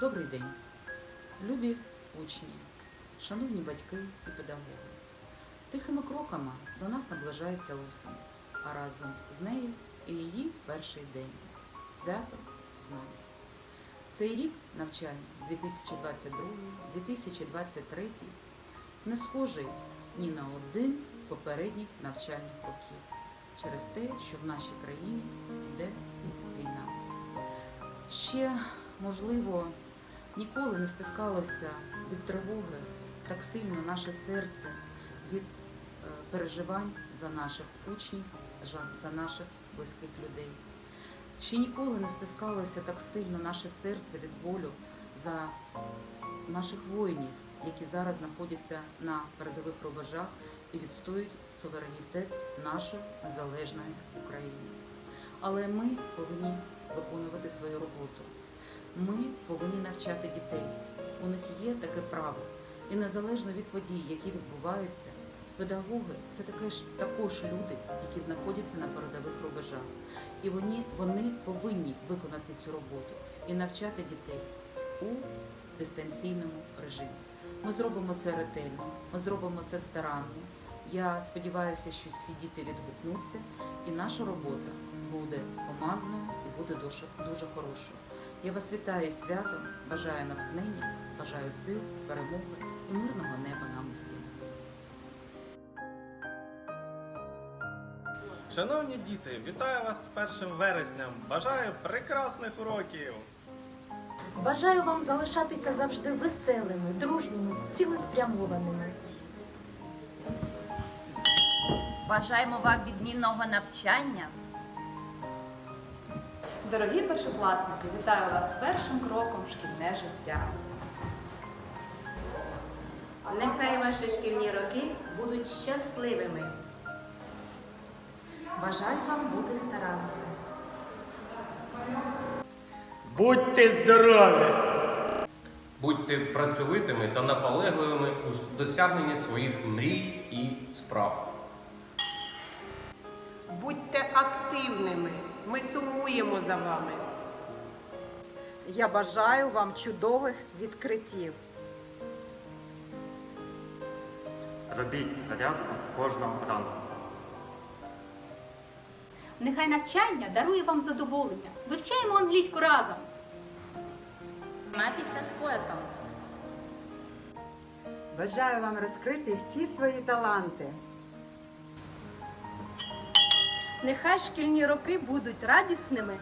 Добрий день, любі учні, шановні батьки і педагоги. Тихими кроками до нас наближається осінь, а разом з нею і її перший день свято знань. Цей рік навчання 2022-2023 не схожий ні на один з попередніх навчальних років через те, що в нашій країні йде війна. Ще, можливо, ніколи не стискалося від тривоги так сильно наше серце від е, переживань за наших учнів, за наших близьких людей. Ще ніколи не стискалося так сильно наше серце від болю за наших воїнів, які зараз знаходяться на передових рубежах і відстоюють суверенітет нашої незалежної України. Але ми повинні виконувати свою роботу. Ми повинні навчати дітей. У них є таке право. І незалежно від подій, які відбуваються, педагоги це таке ж також люди, які знаходяться на передових рубежах. І вони, вони повинні виконати цю роботу і навчати дітей у дистанційному режимі. Ми зробимо це ретельно, ми зробимо це старанно. Я сподіваюся, що всі діти відгукнуться, і наша робота буде командною і буде дуже, дуже хорошою. Я вас вітаю святом, бажаю натхнення, бажаю сил, перемоги і мирного неба нам усім. Шановні діти, вітаю вас з 1 вересням. Бажаю прекрасних уроків! Бажаю вам залишатися завжди веселими, дружніми, цілеспрямованими. Бажаємо вам відмінного навчання. Дорогі першокласники, вітаю вас з першим кроком в шкільне життя. Нехай ваші шкільні роки будуть щасливими. Бажаю вам бути старанними. Будьте здорові! Будьте працьовитими та наполегливими у досягненні своїх мрій і справ. Будьте активними. Ми сумуємо за вами. Я бажаю вам чудових відкриттів. Робіть зарядку кожного ранку. Нехай навчання дарує вам задоволення. Вивчаємо англійську разом. Матися з поетом. Бажаю вам розкрити всі свої таланти. Нехай шкільні роки будуть радісними